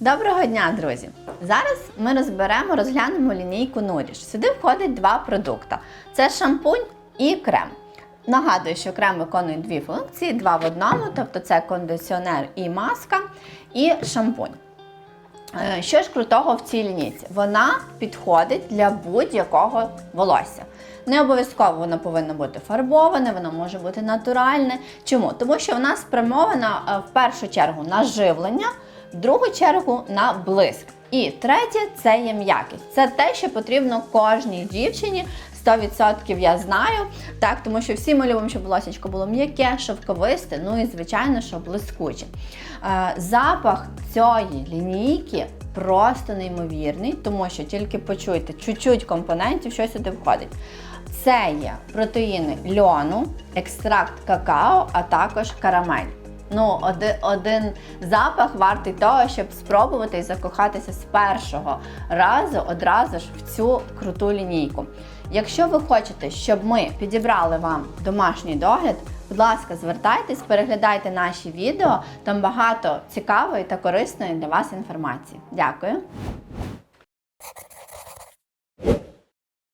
Доброго дня, друзі! Зараз ми розберемо, розглянемо лінійку Нуріш. Сюди входить два продукти: це шампунь і крем. Нагадую, що крем виконує дві функції: два в одному, тобто це кондиціонер і маска, і шампунь. Е, Що ж крутого в цій лінійці? Вона підходить для будь-якого волосся. Не обов'язково воно повинно бути фарбоване, воно може бути натуральне. Чому? Тому що вона спрямована е, в першу чергу на живлення, в другу чергу на блиск. І третє це є м'якість. Це те, що потрібно кожній дівчині. 100% я знаю, так, тому що всі ми любимо, щоб волосечко було м'яке, шовковисте, ну і звичайно, що блискуче. Е, запах цієї лінійки просто неймовірний, тому що тільки почуйте чуть-чуть компонентів, що сюди входить. Це є протеїни льону, екстракт какао, а також карамель. Ну, один, один запах вартий того, щоб спробувати і закохатися з першого разу одразу ж в цю круту лінійку. Якщо ви хочете, щоб ми підібрали вам домашній догляд, будь ласка, звертайтесь, переглядайте наші відео, там багато цікавої та корисної для вас інформації. Дякую!